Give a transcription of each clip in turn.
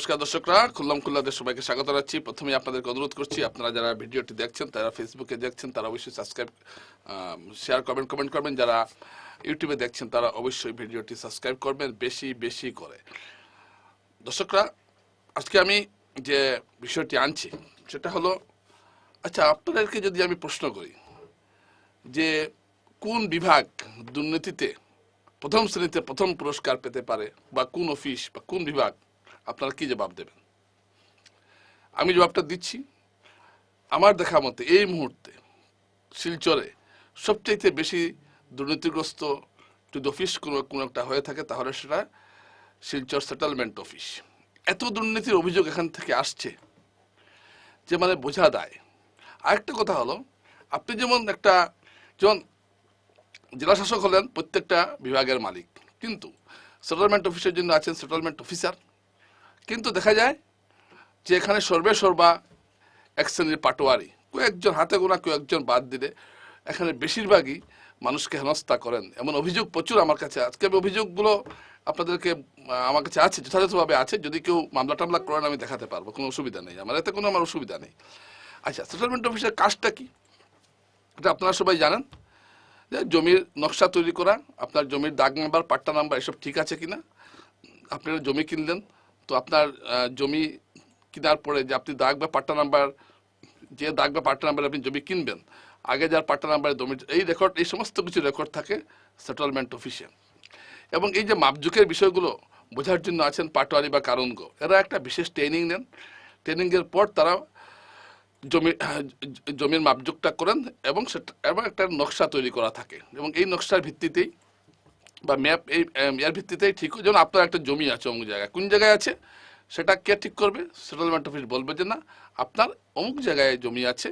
নমস্কার দর্শকরা খুল্লাম খুল্লাদের সবাইকে স্বাগত জানাচ্ছি। প্রথমে আপনাদেরকে অনুরোধ করছি, আপনারা যারা ভিডিওটি দেখছেন, তারা ফেসবুকে দেখছেন, তারা অবশ্যই সাবস্ক্রাইব শেয়ার করবেন কমেন্ট করবেন। যারা ইউটিউবে দেখছেন, তারা অবশ্যই ভিডিওটি সাবস্ক্রাইব করবেন বেশি বেশি করে। দর্শকরা, আজকে আমি যে বিষয়টি আনছি, সেটা হলো আচ্ছা আপনাদেরকে যদি আমি প্রশ্ন করি যে কোন বিভাগ দুর্নীতিতে প্রথম শ্রেণীতে প্রথম পুরস্কার পেতে পারে বা কোন অফিস বা কোন বিভাগ আপনারা কি জবাব দেবেন? আমি জবাবটা দিচ্ছি। আমার দেখা মতে এই মুহূর্তে শিলচরে সবচাইতে বেশি দুর্নীতিগ্রস্ত যদি অফিস কোনো কোনো একটা হয়ে থাকে, তাহলে সেটা শিলচর সেটেলমেন্ট অফিস এত দুর্নীতির অভিযোগ এখান থেকে আসছে যে মানে বোঝা দেয় আরেকটা কথা হলো, আপনি যেমন একটা, যেমন জেলা শাসক হলেন প্রত্যেকটা বিভাগের মালিক, কিন্তু সেটেলমেন্ট অফিসের জন্য আছেন সেটেলমেন্ট অফিসার কিন্তু দেখা যায় যে এখানে সর্বে সর্বা এক শ্রেণির পাটোয়ারি। কয়েকজন হাতে গোনা কয়েকজন বাদ দিলে এখানে বেশিরভাগই মানুষকে হেনস্থা করেন। এমন অভিযোগ প্রচুর আমার কাছে আজকে আমি অভিযোগগুলো আপনাদেরকে আমার কাছে আছে, যথাযথভাবে আছে। যদি কেউ মামলা টামলা করেন, আমি দেখাতে পারব। কোনো অসুবিধা নেই। আমার এতে কোনো আমার অসুবিধা নেই। আচ্ছা সেটেলমেন্ট অফিসের কাজটা কি? এটা আপনারা সবাই জানেন যে জমির নকশা তৈরি করা, আপনার জমির দাগ নাম্বার, পাট্টা নাম্বার, এসব ঠিক আছে কিনা? আপনারা জমি কিনলেন তো আপনার জমি কেনার পরে যে আপনি দাগ বা পাট্টা নাম্বার, যে দাগ বা পাট্টা নাম্বার আপনি জমি কিনবেন, আগে যার পাট্টা নাম্বারে জমি, এই রেকর্ড এই সমস্ত কিছু রেকর্ড থাকে সেটেলমেন্ট অফিসে এবং এই যে মাপজুকের বিষয়গুলো বোঝার জন্য আছেন পাটোয়ারি বা কারুনগো, এরা একটা বিশেষ ট্রেনিং নেন। ট্রেনিংয়ের পর তারা জমি, জমির মাপজোকটা করেন এবং সেটা, এবং একটা নকশা তৈরি করা থাকে। এবং এই নকশার ভিত্তিতেই বা ম্যাপ এই এর ভিত্তিতেই ঠিক যেমন আপনার একটা জমি আছে অমুক জায়গায়। কোন জায়গায় আছে? সেটা কে ঠিক করবে? সেটেলমেন্ট অফিস বলবে যে না, আপনার অমুক জায়গায় জমি আছে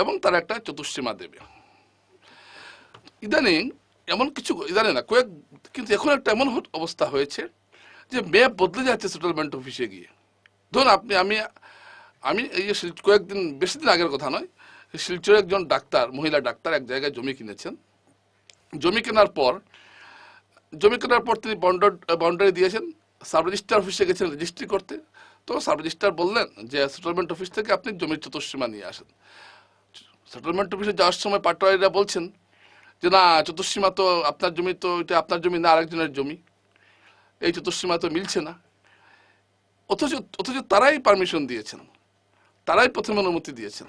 এবং তারা একটা চতুর্সীমা দেবে। ইদানিং এমন কিছু ইদানিং না, কয়েক কিন্তু এখন একটা এমন অবস্থা হয়েছে যে ম্যাপ বদলে যাচ্ছে সেটেলমেন্ট অফিসে গিয়ে। ধরুন আপনি, আমি আমি এই যে কয়েকদিন, বেশি দিন আগের কথা নয় শিলচরে একজন ডাক্তার, মহিলা ডাক্তার এক জায়গায় জমি কিনেছেন। জমি কেনার পর জমি কেনার পর তিনি বন্ডার বাউন্ডারি দিয়েছেন। সাব রেজিস্ট্রার অফিসে গেছেন রেজিস্ট্রি করতে। তো সাব রেজিস্ট্রার বললেন যে সেটেলমেন্ট অফিস থেকে আপনি জমির চতুর্সীমা নিয়ে আসেন। সেটেলমেন্ট অফিসে যাওয়ার সময় পাটোয়ারিরা বলছেন যে, না, চতুর্সীমা তো আপনার জমি তো, এটা আপনার জমি না, আরেকজনের জমি। এই চতুর্সীমা তো মিলছে না। অথচ অথচ তারাই পারমিশন দিয়েছেন। তারাই প্রথম অনুমতি দিয়েছেন।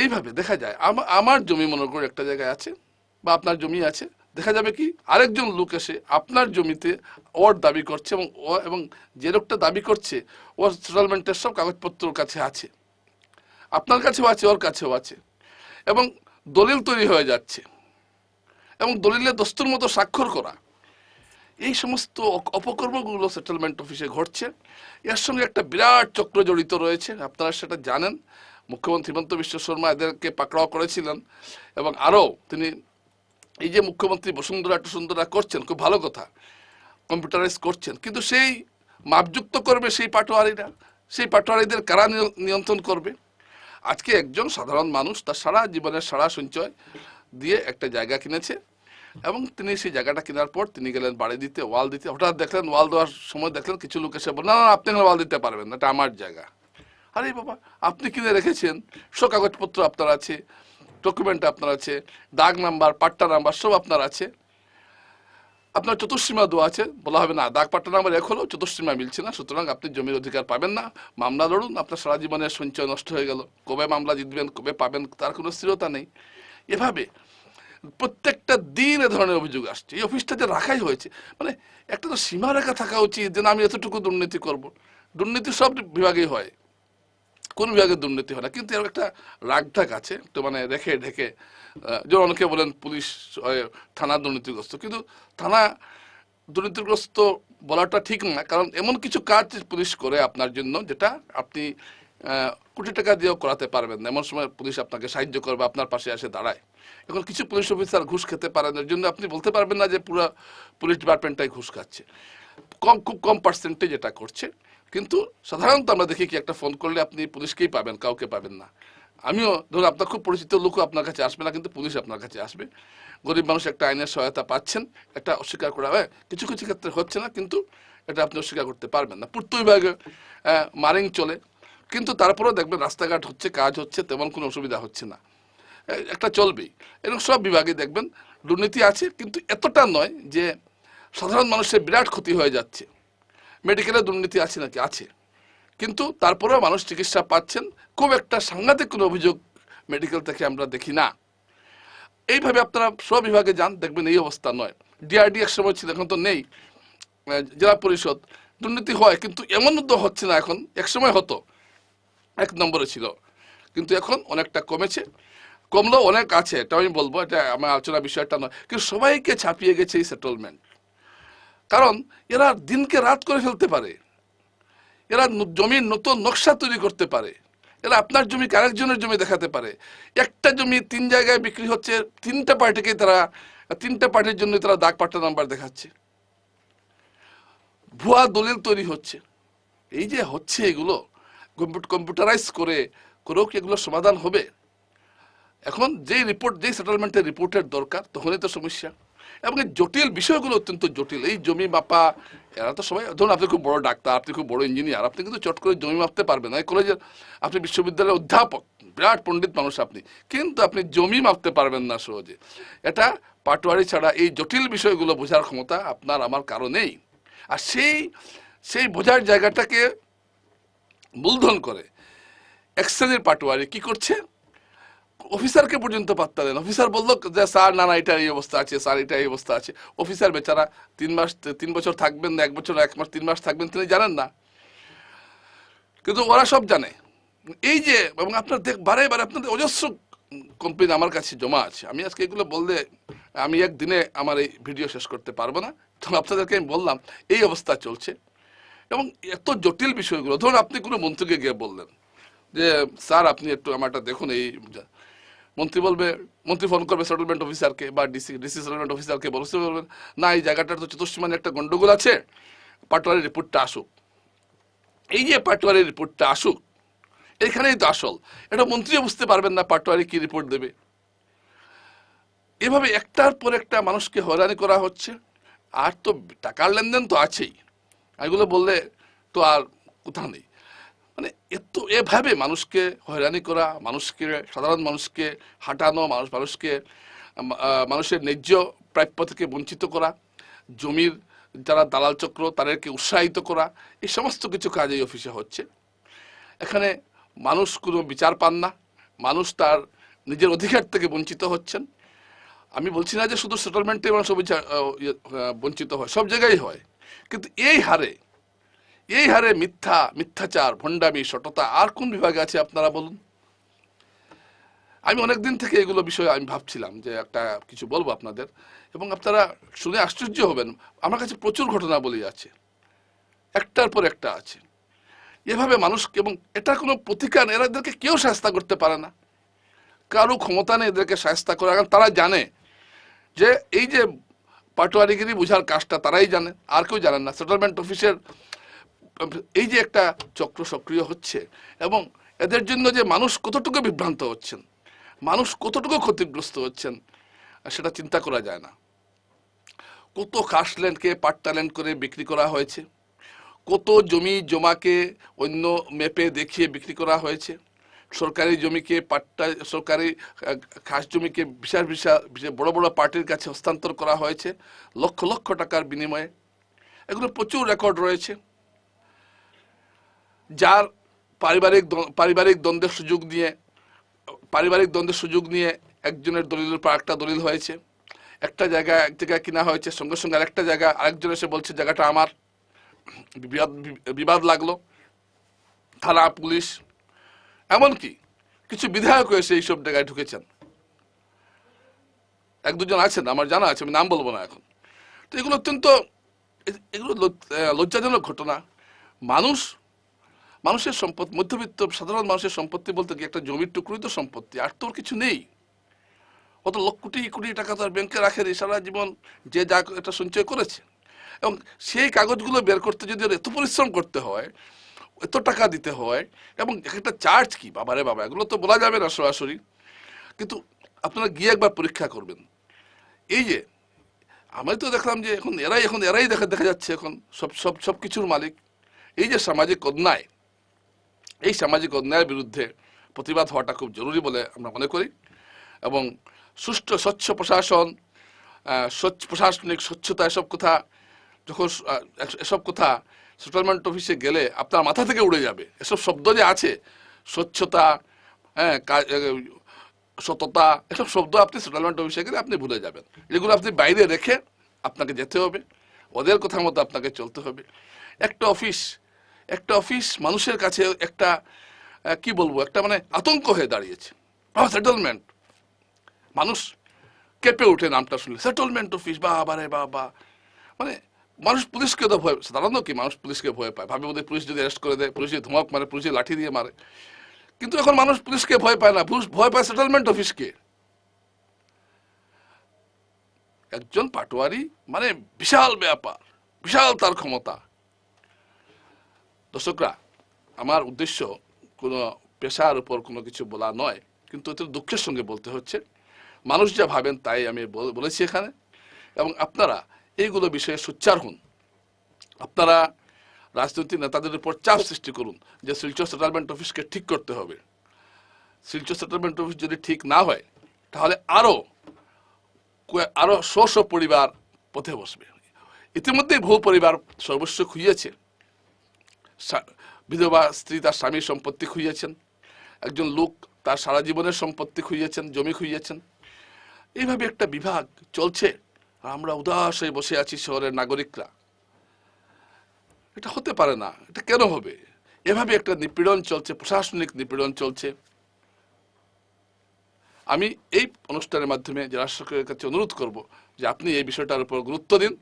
এইভাবে দেখা যায় আমার জমি মনে করে একটা জায়গায় আছে বা আপনার জমি আছে। দেখা যাবে কি, আরেকজন লোক এসে আপনার জমিতে ওর দাবি করছে এবং ও এবং যে লোকটা দাবি করছে, ওর সেটেলমেন্টের সব কাগজপত্র কাছে আছে। আপনার কাছেও আছে, ওর কাছেও আছে। এবং দলিল তৈরি হয়ে যাচ্ছে। এবং দলিলে দস্তুর মতো স্বাক্ষর করা। এই সমস্ত অপকর্মগুলো সেটেলমেন্ট অফিসে ঘটছে। এর সঙ্গে একটা বিরাট চক্র জড়িত রয়েছে। আপনারা সেটা জানেন। মুখ্যমন্ত্রী হিমন্ত বিশ্ব শর্মা এদেরকে পাকড়াও করেছিলেন। এবং আরও তিনি এই যে মুখ্যমন্ত্রী বসুন্ধরা টসুন্ধরা করছেন, খুব ভালো কথা। কম্পিউটারাইজ করছেন। কিন্তু সেই মাপযুক্ত করবে সেই পাটোয়ারিরা, সেই পাটোয়ারিদের কারা নিয়ন্ত্রণ করবে? আজকে একজন সাধারণ মানুষ তার সারা জীবনের সারা সঞ্চয় দিয়ে একটা জায়গা কিনেছে এবং তিনি সেই জায়গাটা কেনার পর তিনি গেলেন বাড়ি দিতে, ওয়াল দিতে। হঠাৎ দেখলেন, ওয়াল দেওয়ার সময় দেখলেন কিছু লোক এসে বললেন, না আপনি ওয়াল দিতে পারবেন না, এটা আমার জায়গা। আরে বাবা, আপনি কিনে রেখেছেন সব কাগজপত্র আপনার আছে ডকুমেন্ট আপনার আছে, দাগ নাম্বার, পাট্টা নাম্বার, সব আপনার আছে। আপনার চতুর্সীমা দেওয়া আছে, বলা হবে না, দাগ, পাট্টা নাম্বার এক হলো চতুর্সীমা মিলছে না, সুতরাং আপনি জমির অধিকার পাবেন না, মামলা লড়ুন, আপনার সারা জীবনের সঞ্চয় নষ্ট হয়ে গেল, কবে মামলা জিতবেন, কবে পাবেন, তার কোনো স্থিরতা নেই। এভাবে প্রত্যেকটা দিন এ ধরনের অভিযোগ আসছে, এই অফিসটা যে রাখাই হয়েছে মানে একটা তো সীমারেখা থাকা উচিত যে না, আমি এতটুকু দুর্নীতি করব। দুর্নীতি সব বিভাগেই হয়। কোন বিভাগে দুর্নীতি হয় না। কিন্তু এর একটা রাগঢাক আছে একটু মানে রেখে ঢেকে যেমন অনেকে বলেন পুলিশ থানা দুর্নীতিগ্রস্ত। কিন্তু থানা দুর্নীতিগ্রস্ত বলাটা ঠিক না, কারণ এমন কিছু কাজ পুলিশ করে আপনার জন্য যেটা আপনি কোটি টাকা দিয়েও করাতে পারবেন না। এমন সময় পুলিশ আপনাকে সাহায্য করবে আপনার পাশে এসে দাঁড়ায়। এখন কিছু পুলিশ অফিসার ঘুষ খেতে পারেন, এর জন্য আপনি বলতে পারবেন না যে পুরো পুলিশ ডিপার্টমেন্টটাই ঘুষ খাচ্ছে। কম, খুব কম পার্সেন্টেজ এটা করছে। কিন্তু সাধারণত আমরা দেখি কি, একটা ফোন করলে আপনি পুলিশকেই পাবেন, কাউকে পাবেন না। আমিও ধরুন, আপনার খুব পরিচিত লোকও আপনার কাছে আসবে না, কিন্তু পুলিশ আপনার কাছে আসবে। গরিব মানুষ একটা আইনের সহায়তা পাচ্ছেন এটা অস্বীকার করা হয়, কিছু কিছু ক্ষেত্রে হচ্ছে না, কিন্তু এটা আপনি অস্বীকার করতে পারবেন না। পূর্ত বিভাগে মারিং চলে, কিন্তু তারপরেও দেখবেন রাস্তাঘাট হচ্ছে, কাজ হচ্ছে, তেমন কোনো অসুবিধা হচ্ছে না। একটা চলবেই। এরকম সব বিভাগে দেখবেন দুর্নীতি আছে, কিন্তু এতটা নয় যে সাধারণ মানুষের বিরাট ক্ষতি হয়ে যাচ্ছে। মেডিকেলে দুর্নীতি আছে নাকি? আছে। কিন্তু তারপরেও মানুষ চিকিৎসা পাচ্ছেন। খুব একটা সাংঘাতিক কোনো অভিযোগ মেডিকেল থেকে আমরা দেখি না। এইভাবে আপনারা সব বিভাগে যান, দেখবেন এই অবস্থা নয়। ডিআরডি এক সময় ছিল, এখন তো নেই। জেলা পরিষদ। দুর্নীতি হয়, কিন্তু এমন তো হচ্ছে না এখন। এক সময় হতো। এক নম্বরে ছিল। কিন্তু এখন অনেকটা কমেছে। কমলেও অনেক আছে। এটা আমি বলব, এটা আমার আলোচনা বিষয়টা নয়। কিন্তু সবাইকে ছাপিয়ে গেছে এই সেটেলমেন্ট কারণ এরা দিনকে রাত করে ফেলতে পারে। এরা জমির নতুন নকশা তৈরি করতে পারে। এরা আপনার জমি আরেকজনের জমি দেখাতে পারে? একটা জমি তিন জায়গায় বিক্রি হচ্ছে, তিনটা পার্টিকে তারা, তিনটা পার্টির জন্য তারা দাগ পাট্টা নাম্বার দেখাচ্ছে। ভুয়া দলিল তৈরি হচ্ছে। এই যে হচ্ছে এগুলো কম্পিউটারাইজ করে করেও কি এগুলো সমাধান হবে? এখন যেই রিপোর্ট যেই সেটেলমেন্টের রিপোর্টের দরকার, তখনই তো সমস্যা। এবং এই জটিল বিষয়গুলো অত্যন্ত জটিল। এই জমি মাপা, এরা তো সবাই, ধরুন আপনি খুব বড় ডাক্তার, আপনি খুব বড় ইঞ্জিনিয়ার আপনি কিন্তু চট করে জমি মাপতে পারবেন না। কলেজের আপনি বিশ্ববিদ্যালয়ের অধ্যাপক, বিরাট পণ্ডিত মানুষ আপনি। কিন্তু আপনি জমি মাপতে পারবেন না সহজে। এটা পাটোয়ারি ছাড়া এই জটিল বিষয়গুলো বোঝার ক্ষমতা আপনার, আমার কারও নেই। আর সেই সেই বোঝার জায়গাটাকে মূলধন করে এক শ্রেণির পাটোয়ারি কি করছে? অফিসারকে পর্যন্ত পাত্তা দেন। অফিসার বলল যে, স্যার, না না, এটা এই অবস্থা আছে, স্যার, এটা এই অবস্থা আছে। অফিসার বেচারা তিন মাস, তিন বছর থাকবেন এক বছর, এক মাস, তিন মাস থাকবেন, তিনি জানেন না। কিন্তু ওরা সব জানে। এই যে, এবং আপনার দেখ, বারে বারে আপনাদের অজস্র কমপ্লেন আমার কাছে জমা আছে। আমি আজকে এগুলো বললে, আমি একদিনে আমার এই ভিডিও শেষ করতে পারব না। তো আপনাদেরকে আমি বললাম, এই অবস্থা চলছে। এবং এত জটিল বিষয়গুলো, ধরুন আপনি কোনো মন্ত্রীকে গিয়ে বললেন যে, স্যার, আপনি একটু আমারটা দেখুন, এই মন্ত্রী বলবে, মন্ত্রী ফোন করবে সেটেলমেন্ট অফিসারকে বা ডিসি ডিসি সেটেলমেন্ট অফিসারকে বলছে, বলবেন, না, এই জায়গাটার তো চতুর্সীমানে একটা গন্ডগোল আছে পাটোয়ারির রিপোর্টটা আসুক। এই যে পাটোয়ারির রিপোর্টটা আসুক, এখানেই তো আসল। এটা মন্ত্রীও বুঝতে পারবেন না পাটোয়ারি কি রিপোর্ট দেবে। এভাবে একটার পর একটা মানুষকে হয়রানি করা হচ্ছে, আর তো টাকার লেনদেন তো আছেই। এগুলো বললে তো আর কোথাও নেই। মানে এত এভাবে মানুষকে হয়রানি করা মানুষকে সাধারণ মানুষকে হাঁটানো মানুষ মানুষকে মানুষের ন্যায্য প্রাপ্য থেকে বঞ্চিত করা জমির যারা দালাল চক্র তাদেরকে উৎসাহিত করা এই সমস্ত কিছু কাজ এই অফিসে হচ্ছে। এখানে মানুষ কোনো বিচার পান না মানুষ তার নিজের অধিকার থেকে বঞ্চিত হচ্ছেন। আমি বলছি না যে শুধু সেটেলমেন্টে মানুষ ইয়ে, বঞ্চিত হয় সব জায়গায় হয়। কিন্তু এই হারে এই হারে মিথ্যা মিথ্যাচার ভণ্ডামি সটতা আর কোন বিভাগে আছে আপনারা বলুন? আমি অনেকদিন থেকে এগুলো বিষয়ে আমি ভাবছিলাম যে একটা কিছু বলব আপনাদের এবং আপনারা শুনে আশ্চর্য হবেন। আমার কাছে প্রচুর ঘটনা বলি আছে। একটার পর একটা আছে। এভাবে মানুষকে এবং এটা কোনো প্রতিকার নেই, এদেরকে কেউ সাহস্তা করতে পারে না। কারও ক্ষমতা নেই এদেরকে সাহস্তা করা কারণ তারা জানে যে এই যে পাটোয়ারিগিরি বোঝার কাজটা তারাই জানে আর কেউ জানেন না। সেটেলমেন্ট অফিসের এই যে একটা চক্র সক্রিয় হচ্ছে এবং এদের জন্য যে মানুষ কতটুকু বিভ্রান্ত হচ্ছেন, মানুষ কতটুকু ক্ষতিগ্রস্ত হচ্ছেন সেটা চিন্তা করা যায় না। কত কাশল্যান্ডকে পাট্টাল্যান্ড করে বিক্রি করা হয়েছে, কত জমি জমাকে অন্য ম্যাপে দেখিয়ে বিক্রি করা হয়েছে, সরকারি জমিকে পাট্টা, সরকারি খাস জমিকে বিশাল বিশাল বড় বড় পার্টির কাছে হস্তান্তর করা হয়েছে, লক্ষ লক্ষ টাকার বিনিময়ে। এগুলো প্রচুর রেকর্ড রয়েছে। যার পারিবারিক পারিবারিক দ্বন্দ্বের সুযোগ নিয়ে, পারিবারিক দ্বন্দ্বের সুযোগ নিয়ে একজনের দলিলের পর একটা দলিল হয়েছে। একটা জায়গা এক জায়গায় কিনা হয়েছে, সঙ্গে সঙ্গে আরেকটা জায়গা আরেকজন এসে বলছে, জায়গাটা আমার। বিবাদ বিবাদ লাগল। থানা, পুলিশ, এমনকি কিছু বিধায়ক এসে এইসব জায়গায় ঢুকেছেন। এক দুজন আছেন, আমার জানা আছে, আমি নাম বলব না এখন। তো এগুলো অত্যন্ত এগুলো লজ্জাজনক ঘটনা। মানুষ মানুষের সম্পদ, মধ্যবিত্ত, সাধারণ মানুষের সম্পত্তি বলতে কি একটা জমির টুকরোই তো সম্পত্তি? আর তোর কিছু নেই। অত লক্ষ কোটি কোটি টাকা তার ব্যাংকে রাখেন সারা জীবন যে যা এটা সঞ্চয় করেছে। এবং সেই কাগজগুলো বের করতে যদি এত পরিশ্রম করতে হয়, এত টাকা দিতে হয়, এবং একটা চার্জ কি? বাবারে বাবা, এগুলো তো বলা যাবে না সরাসরি। কিন্তু আপনারা গিয়ে একবার পরীক্ষা করবেন। এই যে, আমি তো দেখলাম যে এখন এরাই এখন এরাই দেখা দেখা যাচ্ছে এখন সব সব সব কিছুর মালিক। এই যে সামাজিক অন্যায় এই সামাজিক অন্যায়ের বিরুদ্ধে প্রতিবাদ হওয়াটা খুব জরুরি বলে আমরা মনে করি এবং সুষ্ঠু, স্বচ্ছ প্রশাসন স্বচ্ছ প্রশাসনিক স্বচ্ছতা এসব কথা, যখন এসব কথা সেটেলমেন্ট অফিসে গেলে আপনার মাথা থেকে উড়ে যাবে। এসব শব্দ যে আছে, স্বচ্ছতা হ্যাঁ সততা, এসব শব্দ আপনি সেটেলমেন্ট অফিসে গেলে আপনি ভুলে যাবেন। এগুলো আপনি বাইরে রেখে আপনাকে যেতে হবে। ওদের কথা মতো আপনাকে চলতে হবে। একটা অফিস একটা অফিস, মানুষের কাছে একটা কি বলব, একটা মানে আতঙ্ক হয়ে দাঁড়িয়েছে। সেটেলমেন্ট মানুষ কেঁপে ওঠে নামটা শুনলে। সেটেলমেন্ট অফিস বা বারে বা বা। মানে মানুষ পুলিশকে তো ভয়, সাধারণত কি মানুষ পুলিশকে ভয় পায়? ভাবে বোধহয় পুলিশ যদি অ্যারেস্ট করে দেয়, পুলিশে ধমক মারে, পুলিশে লাঠি দিয়ে মারে। কিন্তু এখন মানুষ পুলিশকে ভয় পায় না। পুলিশ ভয় পায় সেটেলমেন্ট অফিসকে একজন পাটোয়ারি মানে বিশাল ব্যাপার, বিশাল তার ক্ষমতা। দর্শকরা, আমার উদ্দেশ্য কোনো পেশার উপর কোনো কিছু বলা নয়, কিন্তু এতে দুঃখের সঙ্গে বলতে হচ্ছে, মানুষ যা ভাবেন তাই আমি বল- বলেছি এখানে। এবং আপনারা এইগুলো বিষয়ে সোচ্চার হন। আপনারা রাজনৈতিক নেতাদের উপর চাপ সৃষ্টি করুন যে শিলচর সেটেলমেন্ট অফিসকে ঠিক করতে হবে। শিলচর সেটেলমেন্ট অফিস যদি ঠিক না হয়, তাহলে আরও আরও আরও শ পরিবার পথে বসবে। ইতিমধ্যেই বহু পরিবার সর্বস্ব সা- বিধবা স্ত্রী তার স্বামীর সম্পত্তি খুইয়েছেন একজন লোক তার সারা জীবনের সম্পত্তি খুইয়েছেন জমি খুইয়েছেন এইভাবে একটা বিভাগ চলছে আমরা উদাস হয়ে বসে আছি শহরের নাগরিকরা। এটা হতে পারে না, এটা কেন হবে? এভাবে একটা নিপীড়ন চলছে, প্রশাসনিক নিপীড়ন চলছে। আমি এই অনুষ্ঠানের মাধ্যমে জেলা সরকারের কাছে অনুরোধ করব যে আপনি এই বিষয়টার উপর গুরুত্ব দিন।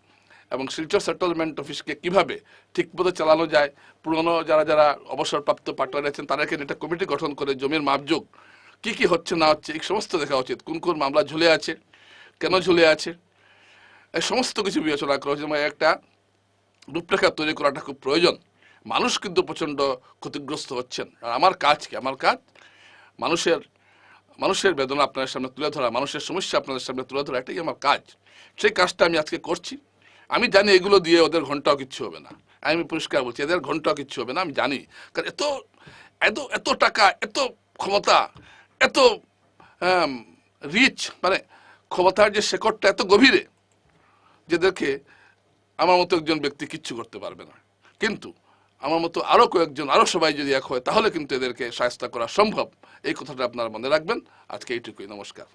এবং শিলচর সেটেলমেন্ট অফিসকে কীভাবে ঠিকমতো চালানো যায়, পুরনো যারা যারা অবসরপ্রাপ্ত পাটোয়ারি আছেন, তাদেরকে একটা কমিটি গঠন করে জমির মাপযোগ, কি কি হচ্ছে না হচ্ছে, এই সমস্ত দেখা উচিত। কোন কোন মামলা ঝুলে আছে, কেন ঝুলে আছে, এই সমস্ত কিছু বিবেচনা করা উচিত। একটা রূপরেখা তৈরি করাটা খুব প্রয়োজন। মানুষ কিন্তু প্রচণ্ড ক্ষতিগ্রস্ত হচ্ছেন। আর আমার কাজ কি? আমার কাজ মানুষের মানুষের বেদনা আপনাদের সামনে তুলে ধরা, মানুষের সমস্যা আপনাদের সামনে তুলে ধরা, এটাই আমার কাজ। সেই কাজটা আমি আজকে করছি। আমি জানি এগুলো দিয়ে ওদের ঘন্টাও কিচ্ছু হবে না। আমি পরিষ্কার বলছি, এদের ঘন্টাও কিচ্ছু হবে না, আমি জানি। কারণ এত এত এত টাকা, এত ক্ষমতা, এত রিচ মানে ক্ষমতার যে শেকড়টা এত গভীরে, যেদেরকে আমার মতো একজন ব্যক্তি কিচ্ছু করতে পারবে না। কিন্তু আমার মতো আরও কয়েকজন আরও সবাই যদি এক হয়, তাহলে কিন্তু এদেরকে সাহায্য করা সম্ভব। এই কথাটা আপনারা মনে রাখবেন। আজকে এইটুকুই, নমস্কার।